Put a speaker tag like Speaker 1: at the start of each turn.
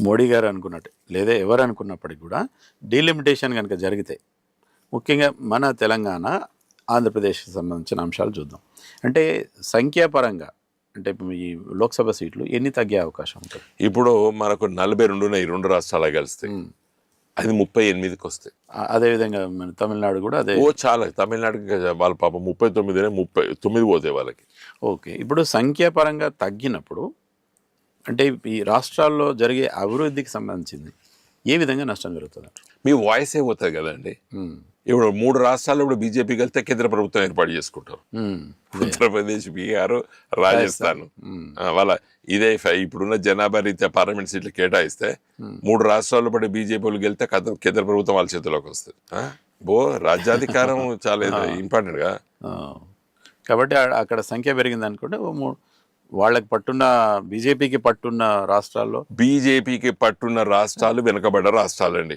Speaker 1: మోడీ గారు అనుకున్నట్టు లేదా ఎవరు అనుకున్నప్పటికీ కూడా డీలిమిటేషన్ కనుక జరిగితే ముఖ్యంగా మన తెలంగాణ ఆంధ్రప్రదేశ్కి సంబంధించిన అంశాలు చూద్దాం. అంటే సంఖ్యాపరంగా అంటే ఈ లోక్సభ సీట్లు ఎన్ని తగ్గే అవకాశం ఉంటుంది?
Speaker 2: ఇప్పుడు మనకు నలభై రెండు ఉన్నాయి రెండు రాష్ట్రాలు కలిస్తే. అది ముప్పై ఎనిమిదికి వస్తాయి.
Speaker 1: అదేవిధంగా మన తమిళనాడు కూడా అదే.
Speaker 2: ఓ చాలా తమిళనాడుకి వాళ్ళ పాప ముప్పై తొమ్మిది ముప్పై తొమ్మిది పోతాయి వాళ్ళకి.
Speaker 1: ఓకే ఇప్పుడు సంఖ్యాపరంగా తగ్గినప్పుడు అంటే ఈ రాష్ట్రాల్లో జరిగే అభివృద్ధికి సంబంధించింది ఏ విధంగా నష్టం జరుగుతుంది?
Speaker 2: మీ వాయిస్ ఏ పోతుంది కదండి. ఇప్పుడు మూడు రాష్ట్రాల్లో ఇప్పుడు బీజేపీ కలిస్తే కేంద్ర ప్రభుత్వం ఏర్పాటు చేసుకుంటారు. ఉత్తరప్రదేశ్ బీహార్ రాజస్థాన్. వాళ్ళ ఇదే ఇప్పుడున్న జనాభా రీత్యా పార్లమెంట్ సీట్లు కేటాయిస్తే మూడు రాష్ట్రాల్లో పడి బీజేపీ వాళ్ళు గెలితే కేంద్ర ప్రభుత్వం వాళ్ళ చేతిలోకి వస్తుంది? బో రాజ్యాధికారం చాలా ఇంపార్టెంట్గా
Speaker 1: ఆ. కాబట్టి అక్కడ సంఖ్య పెరిగింది అనుకుంటే మూడు వాళ్ళకి పట్టున్న బీజేపీకి పట్టున్న రాష్ట్రాల్లో?
Speaker 2: బీజేపీకి పట్టున్న రాష్ట్రాలు వెనుకబడ్డ రాష్ట్రాలండి.